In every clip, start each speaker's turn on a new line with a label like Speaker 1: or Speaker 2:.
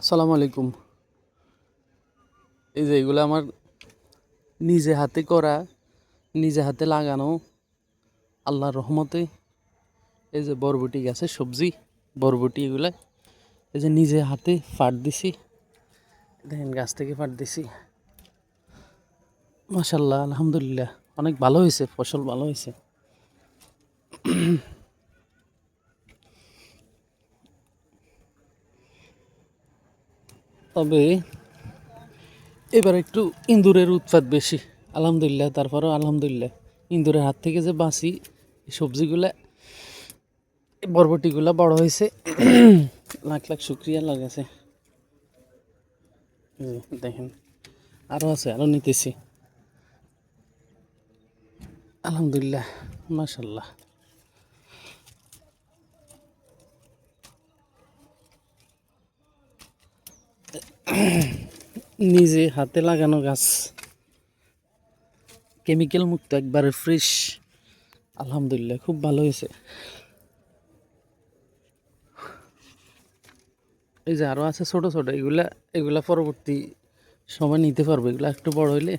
Speaker 1: আসসালামু আলাইকুম। এই যে এগুলো আমার নিজে হাতে করা, নিজে হাতে লাগানো, আল্লাহর রহমতে। এই যে বরবটি গাছের সবজি, বরবটি এগুলা। এই যে নিজে হাতে ফাট দিছি। দেখেন গাছ থেকে ফাট দিছি। মাশাল্লাহ আলহামদুলিল্লাহ। অনেক ভালো হয়েছে, ফসল ভালো হয়েছে। তবে এবার একটু ইঁদুরের উৎপাত বেশি। আলহামদুলিল্লাহ, তারপরেও আলহামদুলিল্লাহ। ইঁদুরের হাত থেকে যে বাঁচি সবজিগুলা, বরবটিগুলা বড় হয়েছে। লাখ লাখ শুক্রিয়া লাগাছে দেখেন আরও আছে আরও নিতেছি। আলহামদুলিল্লাহ, মাশাল্লাহ। নিজে হাতে লাগানো গাছ। কেমিক্যাল মুক্ত, একবারে ফ্রেশ আলহামদুলিল্লাহ, খুব ভালো হয়েছে। এই যে আরও আছে ছোট ছোট, এগুলা এগুলা পরবর্তী সময় নিতে পারব। এগুলো একটু বড় হইলে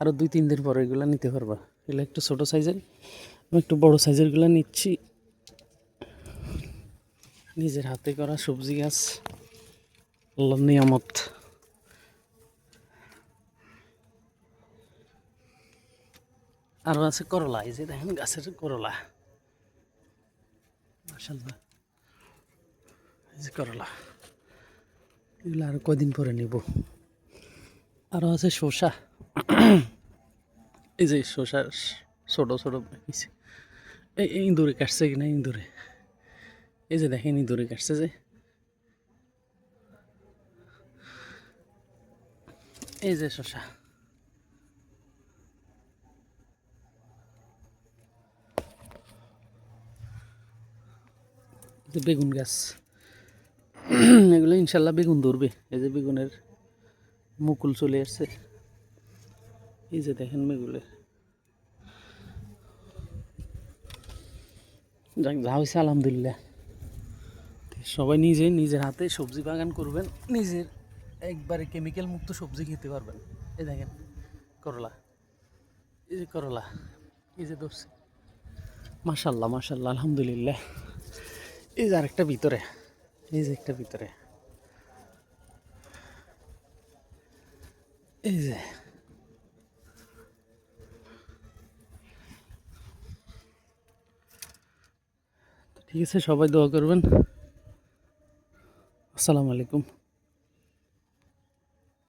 Speaker 1: আরও দুই, তিন দিন পরে এগুলো নিতে পারবা। এগুলো একটু ছোট সাইজের আমি একটু বড় সাইজেরগুলো নিচ্ছি। নিজের হাতে করা সবজি গাছ। আল্লাহর নিয়ামত আছে করলা, এই যে দেখেন গাছের করলা। মাশাল্লাহ এই যে করলা। এগুলো আরও কদিন পরে নিব। আরও আছে শসা। এই যে শসা ছোট ছোট এই ইঁদুরে কাটছে কিনা ইঁদুরে? এই যে দেখেন ইঁদুরে কাটছে যে। এই যে যে বেগুন গাছ। এগুলো ইনশাল্লাহ বেগুন ধরবে। এই যে বেগুনের মুকুল চলে আসছে। এই যে দেখেন বেগুনের যাক, যা হয়েছে আলহামদুলিল্লাহ। সবাই নিজে নিজের হাতে সবজি বাগান করবেন, নিজের একবারে কেমিক্যাল মুক্ত সবজি খেতে পারবেন। এই দেখেন, করলা। এই যে করলা, এই যে ধরছে। মাশাল্লাহ মাশাল্লাহ, আলহামদুলিল্লাহ। এই যে আরেকটা ভিতরে, এই যে একটা ভিতরে। এই যে। ঠিক আছে, সবাই দোয়া করবেন। আসসালামু আলাইকুম।